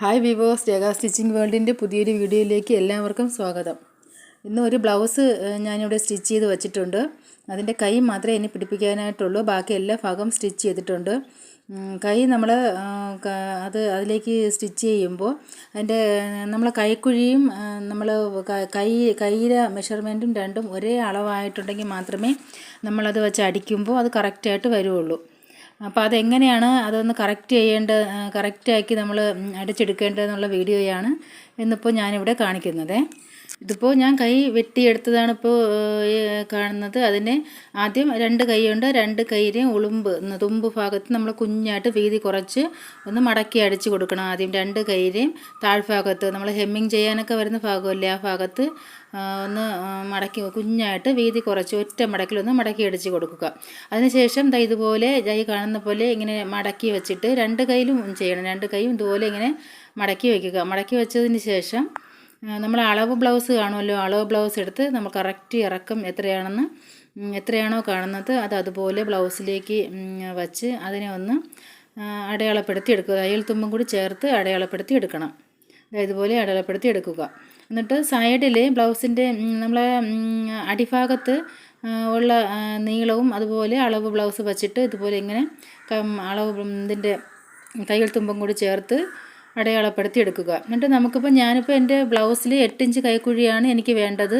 Hi വിവോസ് രേഖ stitching വേൾഡിന്റെ പുതിയൊരു വീഡിയോയിലേക്ക് എല്ലാവർക്കും സ്വാഗതം. ഇന്ന് ഒരു ബ്ലൗസ് ഞാനിവിടെ സ്റ്റിച്ച് ചെയ്ത് വെച്ചിട്ടുണ്ട്. അതിന്റെ കൈ മാത്രമേ ഇനി പിടിപ്പിക്കാനായിട്ടുള്ളൂ. ബാക്കി എല്ലാ ഭാഗം സ്റ്റിച്ച് ചെയ്തിട്ടുണ്ട്. കൈ നമ്മൾ അത് അതിലേക്ക് സ്റ്റിച്ച് ചെയ്യുമ്പോൾ അതിന്റെ നമ്മൾ കൈക്കുഴിയും നമ്മൾ കൈ കൈയിലെ മെഷർമെന്റും രണ്ടും ഒരേ അളവായിട്ടുണ്ടെങ്കിൽ മാത്രമേ നമ്മളത് വെച്ച് അടിക്കുമ്പോൾ അത് കറക്റ്റായിട്ട് വരുള്ളൂ അപ്പോൾ അതെങ്ങനെയാണ് അതൊന്ന് കറക്റ്റ് ചെയ്യേണ്ട കറക്റ്റാക്കി നമ്മൾ അടിച്ചെടുക്കേണ്ടതെന്നുള്ള വീഡിയോയാണ് ഇന്നിപ്പോൾ ഞാനിവിടെ കാണിക്കുന്നത്. ഇതിപ്പോൾ ഞാൻ കൈ വെട്ടിയെടുത്തതാണ് ഇപ്പോൾ കാണുന്നത്. അതിന് ആദ്യം രണ്ട് കൈയുണ്ട് രണ്ട് കൈയിലെയും ഉളുമ്പ് തുമ്പ് ഭാഗത്ത് നമ്മൾ കുഞ്ഞായിട്ട് വീതി കുറച്ച് ഒന്ന് മടക്കി അടിച്ച് കൊടുക്കണം ആദ്യം. രണ്ട് കൈയിലെയും താഴ്ഭാഗത്ത് നമ്മൾ ഹെമ്മിങ് ചെയ്യാനൊക്കെ വരുന്ന ഭാഗമല്ലേ ആ ഭാഗത്ത് ഒന്ന് മടക്കി കുഞ്ഞായിട്ട് വീതി കുറച്ച് ഒറ്റ മടക്കിലൊന്ന് മടക്കി അടിച്ച് കൊടുക്കുക. അതിനുശേഷം ദാ ഇതുപോലെ ജൈ കാണുന്ന പോലെ ഇങ്ങനെ മടക്കി വെച്ചിട്ട് രണ്ട് കൈയിലും ചെയ്യണം. രണ്ട് കൈയും ഇതുപോലെ ഇങ്ങനെ മടക്കി വയ്ക്കുക മടക്കി വെച്ചതിന് ശേഷം നമ്മൾ അളവ് ബ്ലൗസ് കാണുമല്ലോ? അളവ് ബ്ലൗസ് എടുത്ത് നമ്മൾ കറക്റ്റ് ഇറക്കം എത്രയാണെന്ന് എത്രയാണോ കാണുന്നത് അത് അതുപോലെ ബ്ലൗസിലേക്ക് വച്ച് അതിനെ ഒന്ന് അടയാളപ്പെടുത്തി എടുക്കുക. തയ്യൽ തുമ്പും കൂടി ചേർത്ത് അടയാളപ്പെടുത്തി എടുക്കണം. ഇതുപോലെ അടയാളപ്പെടുത്തി എടുക്കുക. എന്നിട്ട് സൈഡിൽ ബ്ലൗസിന്റെ നമ്മളെ അടിഭാഗത്ത് ഉള്ള നീളവും അതുപോലെ അളവ് ബ്ലൗസ് വച്ചിട്ട് ഇതുപോലെ ഇങ്ങനെ അളവ് ഇതിന്റെ തയ്യൽ തുമ്പും കൂടി ചേർത്ത് അടയാളപ്പെടുത്തി എടുക്കുക. എന്നിട്ട് നമുക്കിപ്പോൾ ഞാനിപ്പോൾ എന്റെ ബ്ലൗസിൽ എട്ടിഞ്ച് കൈക്കുഴിയാണ് എനിക്ക് വേണ്ടത്.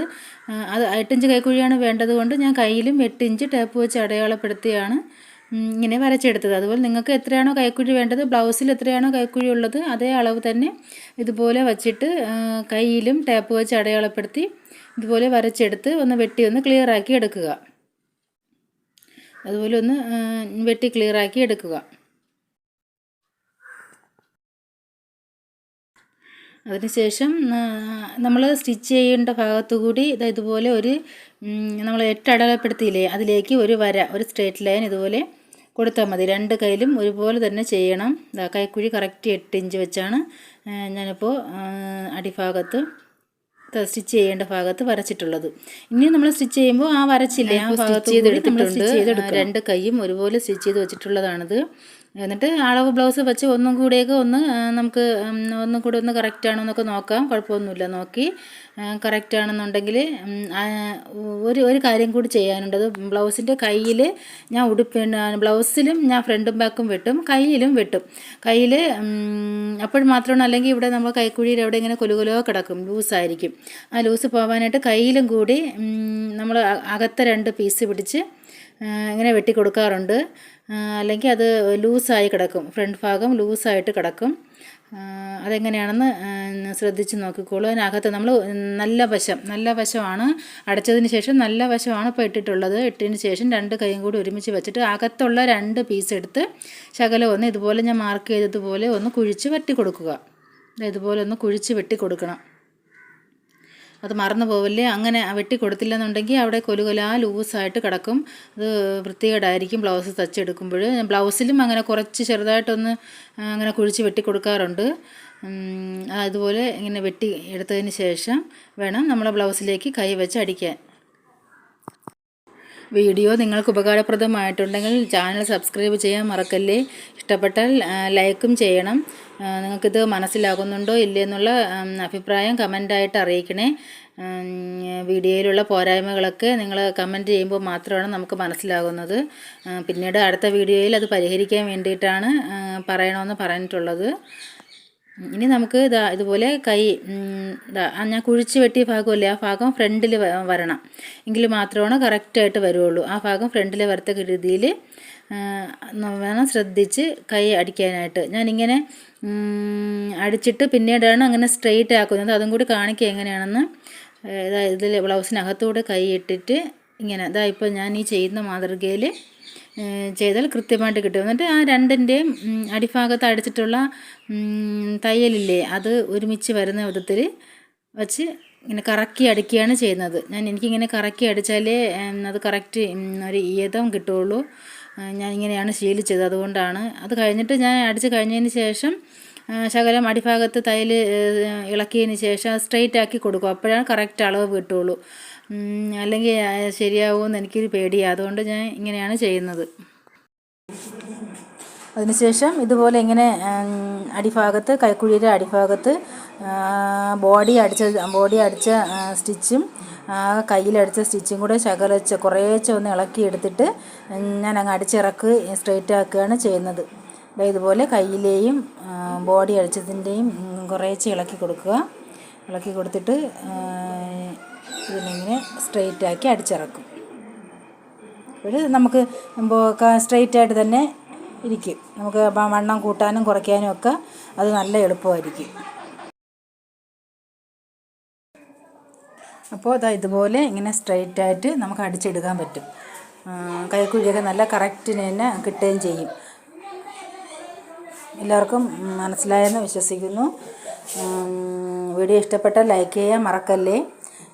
അത് എട്ടിഞ്ച് കൈക്കുഴിയാണ് വേണ്ടത് കൊണ്ട് ഞാൻ കയ്യിലും എട്ടിഞ്ച് ടേപ്പ് വെച്ച് അടയാളപ്പെടുത്തിയാണ് ഇങ്ങനെ വരച്ചെടുത്തത്. അതുപോലെ നിങ്ങൾക്ക് എത്രയാണോ കൈക്കുഴി വേണ്ടത് ബ്ലൗസിൽ എത്രയാണോ കൈക്കുഴി ഉള്ളത് അതേ അളവ് തന്നെ ഇതുപോലെ വച്ചിട്ട് കയ്യിലും ടേപ്പ് വെച്ച് അടയാളപ്പെടുത്തി ഇതുപോലെ വരച്ചെടുത്ത് ഒന്ന് വെട്ടി ഒന്ന് ക്ലിയർ ആക്കി എടുക്കുക. അതുപോലെ ഒന്ന് വെട്ടി ക്ലിയർ ആക്കി എടുക്കുക. അതിനുശേഷം നമ്മൾ സ്റ്റിച്ച് ചെയ്യേണ്ട ഭാഗത്തു കൂടി ഇതാ ഇതുപോലെ ഒരു നമ്മൾ എട്ടടലപ്പെടുത്തിയില്ലേ അതിലേക്ക് ഒരു വര ഒരു സ്ട്രേറ്റ് ലൈൻ ഇതുപോലെ കൊടുത്താൽ മതി. രണ്ട് കൈയിലും ഒരുപോലെ തന്നെ ചെയ്യണം. ഇതാ കൈക്കുഴി കറക്റ്റ് എട്ട് ഇഞ്ച് വെച്ചാണ് ഞാനിപ്പോൾ അടിഭാഗത്ത് സ്റ്റിച്ച് ചെയ്യേണ്ട ഭാഗത്ത് വരച്ചിട്ടുള്ളത്. ഇനി നമ്മൾ സ്റ്റിച്ച് ചെയ്യുമ്പോൾ ആ വരച്ചില്ലേ ആ ഭാഗത്ത് സ്റ്റിച്ച് ചെയ്തെടുത്തിട്ടുണ്ട്. രണ്ട് കൈയും ഒരുപോലെ സ്റ്റിച്ച് ചെയ്ത് വെച്ചിട്ടുള്ളതാണിത്. എന്നിട്ട് അളവ് ബ്ലൗസ് വെച്ച് ഒന്നും കൂടിയൊക്കെ ഒന്ന് നമുക്ക് ഒന്നും കൂടി ഒന്ന് കറക്റ്റ് ആണോ എന്നൊക്കെ നോക്കാം. കുഴപ്പമൊന്നുമില്ല. നോക്കി. കറക്റ്റ് ആണെന്നുണ്ടെങ്കിൽ ഒരു ഒരു കാര്യം കൂടി ചെയ്യാനുണ്ട്. അത് ബ്ലൗസിന്റെ കയ്യിൽ ഞാൻ ഉടുപ്പ് ബ്ലൗസിലും ഞാൻ ഫ്രണ്ടും ബാക്കും വെട്ടും കയ്യിലും വെട്ടും. കയ്യിൽ അപ്പോൾ മാത്രമാണ് അല്ലെങ്കിൽ ഇവിടെ നമ്മൾ കൈക്കുഴിയിൽ എവിടെ ഇങ്ങനെ കൊലുകൊലോ കിടക്കും ലൂസായിരിക്കും. ആ ലൂസ് പോകാനായിട്ട് കയ്യിലും കൂടി നമ്മൾ അകത്തെ രണ്ട് പീസ് പിടിച്ച് ഇങ്ങനെ വെട്ടി കൊടുക്കാറുണ്ട്. അല്ലെങ്കിൽ അത് ലൂസായി കിടക്കും ഫ്രണ്ട് ഭാഗം ലൂസായിട്ട് കിടക്കും. അതെങ്ങനെയാണെന്ന് ശ്രദ്ധിച്ച് നോക്കിക്കോളൂ. അതിനകത്ത് നമ്മൾ നല്ല വശം നല്ല വശമാണ് അടച്ചതിന് ശേഷം നല്ല വശമാണ് ഇപ്പോൾ ഇട്ടിട്ടുള്ളത്. ഇട്ടതിന് ശേഷം രണ്ട് കൈയും കൂടി ഒരുമിച്ച് വെച്ചിട്ട് അകത്തുള്ള രണ്ട് പീസ് എടുത്ത് ശകലം ഒന്ന് ഇതുപോലെ ഞാൻ മാർക്ക് ചെയ്തതുപോലെ ഒന്ന് കുഴിച്ച് വെട്ടി കൊടുക്കുക. ഇതുപോലെ ഒന്ന് കുഴിച്ച് വെട്ടി കൊടുക്കണം. അത് മറന്നു പോവല്ലേ അങ്ങനെ വെട്ടി കൊടുത്തില്ലെന്നുണ്ടെങ്കിൽ അവിടെ കൊലുകൊലാ ലൂസായിട്ട് കിടക്കും. അത് വൃത്തികേടായിരിക്കും ബ്ലൗസ് തച്ചെടുക്കുമ്പോൾ. ബ്ലൗസിലും അങ്ങനെ കുറച്ച് ചെറുതായിട്ടൊന്ന് അങ്ങനെ കുഴിച്ച് വെട്ടി കൊടുക്കാറുണ്ട് അതുപോലെ ഇങ്ങനെ വെട്ടി എടുത്തതിന് ശേഷം വേണം നമ്മളെ ബ്ലൗസിലേക്ക് കൈ വെച്ച് അടിക്കാൻ. വീഡിയോ നിങ്ങൾക്ക് ഉപകാരപ്രദമായിട്ടുണ്ടെങ്കിൽ ചാനൽ സബ്സ്ക്രൈബ് ചെയ്യാൻ മറക്കല്ലേ. ഇഷ്ടപ്പെട്ടാൽ ലൈക്കും ചെയ്യണം. നിങ്ങൾക്കിത് മനസ്സിലാകുന്നുണ്ടോ ഇല്ലേ എന്നുള്ള അഭിപ്രായം കമന്റായിട്ട് അറിയിക്കണേ. വീഡിയോയിലുള്ള പോരായ്മകളൊക്കെ നിങ്ങൾ കമന്റ് ചെയ്യുമ്പോൾ മാത്രമാണ് നമുക്ക് മനസ്സിലാകുന്നത്. പിന്നീട് അടുത്ത വീഡിയോയിൽ അത് പരിഹരിക്കാൻ വേണ്ടിയിട്ടാണ് പറയണമെന്ന് പറഞ്ഞിട്ടുള്ളത്. ഇനി നമുക്ക് ഇതാ ഇതുപോലെ കൈ ഇതാ ഞാൻ കുഴിച്ച് വെട്ടിയ ഭാഗമല്ലേ ആ ഭാഗം ഫ്രണ്ടിൽ വരണം. എങ്കിൽ മാത്രമാണ് കറക്റ്റായിട്ട് വരുള്ളൂ. ആ ഭാഗം ഫ്രണ്ടിൽ വരത്തക്ക രീതിയിൽ വേണം ശ്രദ്ധിച്ച് കൈ അടിക്കാനായിട്ട്. ഞാനിങ്ങനെ അടിച്ചിട്ട് പിന്നീടാണ് അങ്ങനെ സ്ട്രെയിറ്റ് ആക്കുന്നത്. അതും കൂടി കാണിക്കുക എങ്ങനെയാണെന്ന്. ഇതാ ഇതിൽ ബ്ലൗസിനകത്തൂടെ കൈ ഇട്ടിട്ട് ഇങ്ങനെ ഇതാ ഇപ്പോൾ ഞാൻ ഈ ചെയ്യുന്ന മാതൃകയിൽ ചെയ്താൽ കൃത്യമായിട്ട് കിട്ടും. എന്നിട്ട് ആ രണ്ടിന്റെയും അടിഭാഗത്ത് അടിച്ചിട്ടുള്ള തയ്യലില്ലേ അത് ഒരുമിച്ച് വരുന്ന വിധത്തിൽ വച്ച് ഇങ്ങനെ കറക്കി അടിക്കുകയാണ് ചെയ്യുന്നത്. ഞാൻ എനിക്കിങ്ങനെ കറക്കി അടിച്ചാലേ അത് കറക്റ്റ് ഒരു ഈതം കിട്ടുള്ളൂ ഞാൻ ഇങ്ങനെയാണ് ശീലിച്ചത്. അതുകൊണ്ടാണ് അത് കഴിഞ്ഞിട്ട് ഞാൻ അടിച്ച് കഴിഞ്ഞതിന് ശേഷം ശകലം അടിഭാഗത്ത് തയ്യൽ ഇളക്കിയതിന് ശേഷം സ്ട്രെയിറ്റ് ആക്കി കൊടുക്കും. അപ്പോഴാണ് കറക്റ്റ് അളവ് കിട്ടുള്ളൂ അല്ലെങ്കിൽ ശരിയാവുമെന്ന് എനിക്കൊരു പേടിയാണ് അതുകൊണ്ട് ഞാൻ ഇങ്ങനെയാണ് ചെയ്യുന്നത്. അതിനുശേഷം ഇതുപോലെ ഇങ്ങനെ അടിഭാഗത്ത് കൈക്കുഴിയുടെ അടിഭാഗത്ത് ബോഡി അടിച്ച ബോഡി അടിച്ച സ്റ്റിച്ചും കയ്യിലടിച്ച സ്റ്റിച്ചും കൂടെ ശകലച്ച് കുറേശ്ശെ ഒന്ന് ഇളക്കിയെടുത്തിട്ട് ഞാൻ അങ്ങ് അടിച്ചിറക്ക് സ്ട്രെയിറ്റ് ആക്കുകയാണ് ചെയ്യുന്നത്. ഇതുപോലെ കയ്യിലെയും ബോഡി അടിച്ചതിന്റെയും കുറേശ്ശെ ഇളക്കി കൊടുക്കുക. ഇളക്കി കൊടുത്തിട്ട് ഇതിനിങ്ങനെ സ്ട്രെയിറ്റ് ആക്കി അടിച്ചിറക്കും. ഒരു നമുക്ക് സ്ട്രെയിറ്റ് ആയിട്ട് തന്നെ ഇരിക്കും. നമുക്ക് വണ്ണം കൂട്ടാനും കുറയ്ക്കാനും ഒക്കെ അത് നല്ല എളുപ്പമായിരിക്കും. അപ്പോൾ അതാ ഇതുപോലെ ഇങ്ങനെ സ്ട്രെയിറ്റ് ആയിട്ട് നമുക്ക് അടിച്ചെടുക്കാൻ പറ്റും. കൈക്കുഴിയൊക്കെ നല്ല കറക്റ്റിന് തന്നെ കിട്ടുകയും ചെയ്യും. എല്ലാവർക്കും മനസ്സിലായെന്ന് വിശ്വസിക്കുന്നു. വീഡിയോ ഇഷ്ടപ്പെട്ടാൽ ലൈക്ക് ചെയ്യാൻ മറക്കല്ലേ?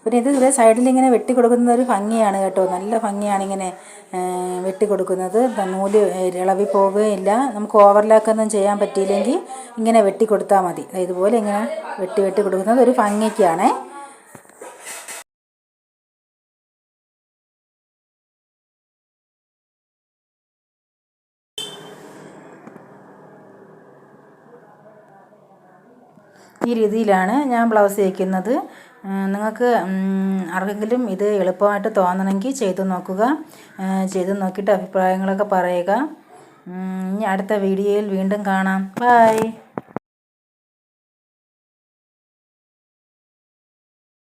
പിന്നെ ഇത് ഇവിടെ സൈഡിൽ ഇങ്ങനെ വെട്ടി കൊടുക്കുന്നത് ഒരു ഭംഗിയാണ് കേട്ടോ. നല്ല ഭംഗിയാണ് ഇങ്ങനെ വെട്ടി കൊടുക്കുന്നത് നൂൽ ഇളവി പോവുകയില്ല. നമുക്ക് ഓവർലാക്കൊന്നും ചെയ്യാൻ പറ്റിയില്ലെങ്കിൽ ഇങ്ങനെ വെട്ടി കൊടുത്താൽ മതി ഇതുപോലെ ഇങ്ങനെ വെട്ടി വെട്ടി കൊടുക്കുന്നത് ഒരു ഭംഗിക്കാണേ. ഈ രീതിയിലാണ് ഞാൻ ബ്ലൗസ് തയ്ക്കുന്നത് നിങ്ങൾക്ക് ആർക്കെങ്കിലും ഇത് എളുപ്പമായിട്ട് തോന്നണമെങ്കിൽ ചെയ്തു നോക്കുക. ചെയ്തു നോക്കിയിട്ട് അഭിപ്രായങ്ങളൊക്കെ പറയുക. ഇനി അടുത്ത വീഡിയോയിൽ വീണ്ടും കാണാം. ബായ്